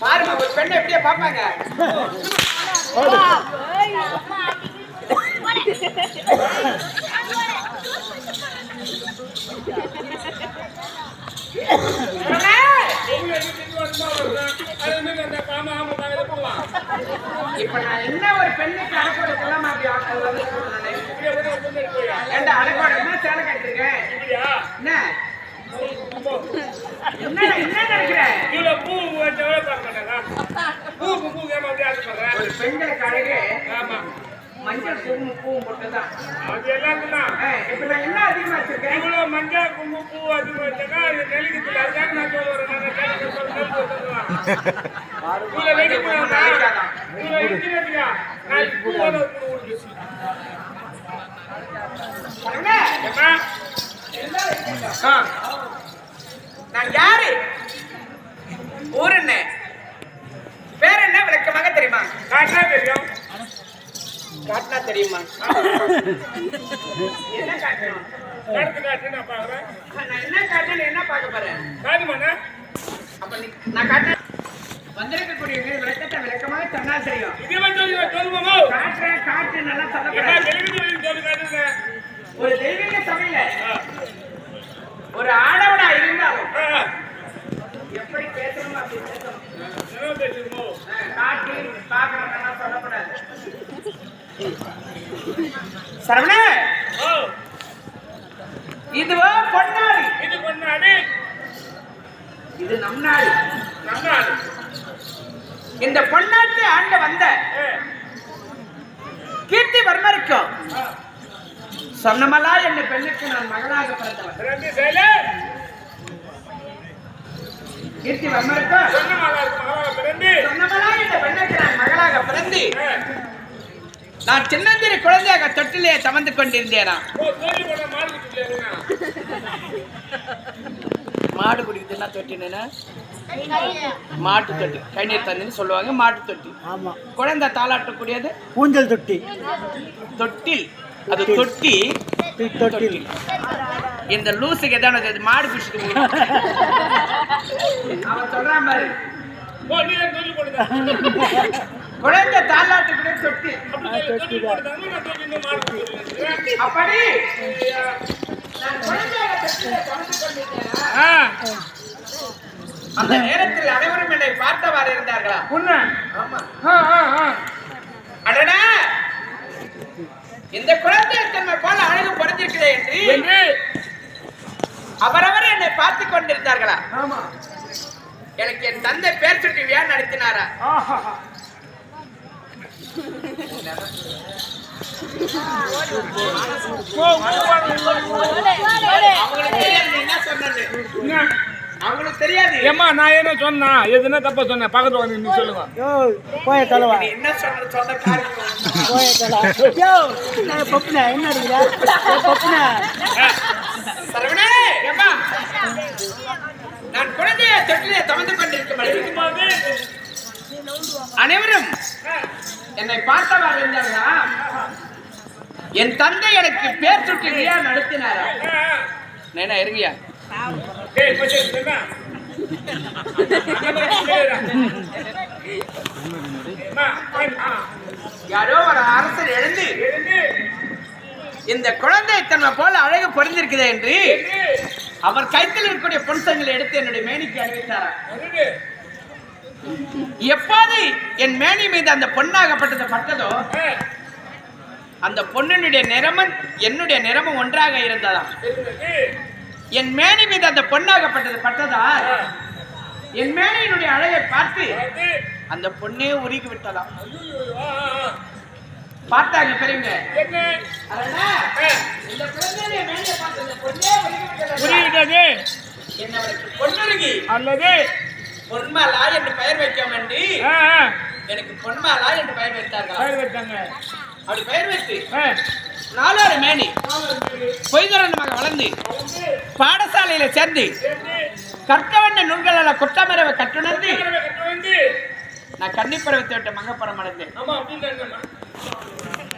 பாருங்க ஒரு பெண்ணை எப்படியே பாப்பாங்க இப்ப நான் என்ன ஒரு பெண்ணுக்கு அடக்கோட சொல்லாம அப்படி ஆட்கள் வந்து சொன்னேனே. ஏண்டா அடக்கோட என்ன சேலை கட்டிருக்கேன் என்ன என்ன என்ன நினைக்கிற ஒரு பெண்களுக்கு அழகு மஞ்சள் குங்குமம் பூவும் போட்டுதான் ஏய், இப்ப நான் என்ன அதிகமா வச்சிருக்கேன்? என்ன? ஆ. நான் யாரு? ஊர் என்ன? பேர் என்ன விளக்கமாக தெரியுமா? காட்டினா தெரியுமா. என்ன காட்டணும் நான் என்ன காட்டணும் என்ன பார்க்க போறேன்? அப்ப நீ நான் காட்ட வந்திருக்கக்கூடிய விளக்கத்தை விளக்கமாக சொன்னா தெரியும். காட்டுறேன் காட்டு நல்லா சொல்லக்கூடாது. ஒரு தெய்வீக சபையில ஒரு ஆடவனா இருந்தாலும். எப்படி பேசணும் அப்படி பேசணும். காட்டி பார்க்கணும் சொல்லக்கூடாது. சரவண! இதுவோ பொன்னாடி? இது நம் நாடு. இந்த பொன்னாட்டு ஆண்ட வந்த கீர்த்தி வர்மருக்கும் சொன்னமலா என்ற பெண்ணுக்கு நான் மகளாக பிறந்தவன். கீர்த்தி வர்மருக்கும் சொன்னமலா என்ற பெண்ணுக்கு நான் மகளாக பிறந்து. நான் சின்னஞ்சிறு குழந்தையாக தொட்டிலே சமந்து கொண்டிருந்தேனா? மாடு குடிக்குதுன்னா தொட்டினா மாட்டு தொட்டி. கை நீர் தண்ணின்னு சொல்லுவாங்க மாட்டு தொட்டி. ஆமா. குழந்தை தாளாட்டக்கூடியது? ஊஞ்சல் தொட்டி. தொட்டில். அது தொட்டி. தொட்டில் இந்த லூசுக்கு எதாவது அது மாடு பிடிச்சிட்டு அவன் சொல்றான் பாரு குழந்தை அப்படி. கொண்டிருந்தேனா? அந்த நேரத்தில் அனைவரும் என்னை பார்த்தவாறு இருந்தார்களா? ஆமா. அடடா. இந்த குழந்தை தன்மை போல அழகு பொருந்திருக்கிறதே என்று அவரவர் என்னை பார்த்து கொண்டிருந்தார்களா? எனக்கு என் தந்தை பேர் சுட்டி வியா நடத்தினாரா என்ன சொன்னது? அவங்களுக்கு தெரியாது. ஏம்மா நான் என்ன சொன்னா? எதுனா தப்பா சொன்னேன் பக்கத்துல வந்து நீ சொல்லுங்க. யோ போய தலைவா. நீ என்ன சொன்ன சொன்ன காரியம் போய தலை யோ நான் பப்புனா என்ன இருக்குதா பப்புனா சரவணே ஏம்மா? நான் குழந்தைய தொட்டிலே கொண்டிருக்கும் அனைவரும் என்னை பார்த்தவாறு இருந்தார்களா? என் தந்தை எனக்கு பேர் சுட்டி நடத்தினாரா? நேனா இருங்கயா யாரோ ஒரு அரசர் எழுந்து இந்த குழந்தை தன்மை போல அழகு பொருந்திருக்குதே என்று அவர் கைத்தில் இருக்கக்கூடிய பொன்சங்களை எடுத்து என்னுடைய மேனிக்கு அணிவித்தாரா எப்போது என் மேனி மீது அந்த பொன்னாகப்பட்டது பட்டதோ அந்த பொண்ணினுடைய நிறமும் என்னுடைய நிறமும் ஒன்றாக இருந்ததா என் மேனி மீது அந்த பொன்னாகப்பட்டது பட்டதா? என் மேனியினுடைய அழகை பார்த்து அந்த பொண்ணே உருகி விட்டதாம் பார்த்தாங்க பெரியவங்க. புரியுது பொன்னுருகி. அல்லது? பொன்மாலா என்று பெயர் வைக்க வேண்டி எனக்கு பொன்மாலா என்று பெயர் வைத்தார்கள்? பயிர் வச்சாங்க அப்படி பெயர் வைத்து. நாலாறு மேனி. பொய்தரனமாக வளர்ந்து பாடசாலையில சேர்ந்து கற்க வேண்டிய நூல்களால் குற்றமரவை கற்றுணர்ந்து கட்டு வந்து நான் கன்னிப்பருவத்தை விட்டு மங்கப்பரம் அடைந்தேன்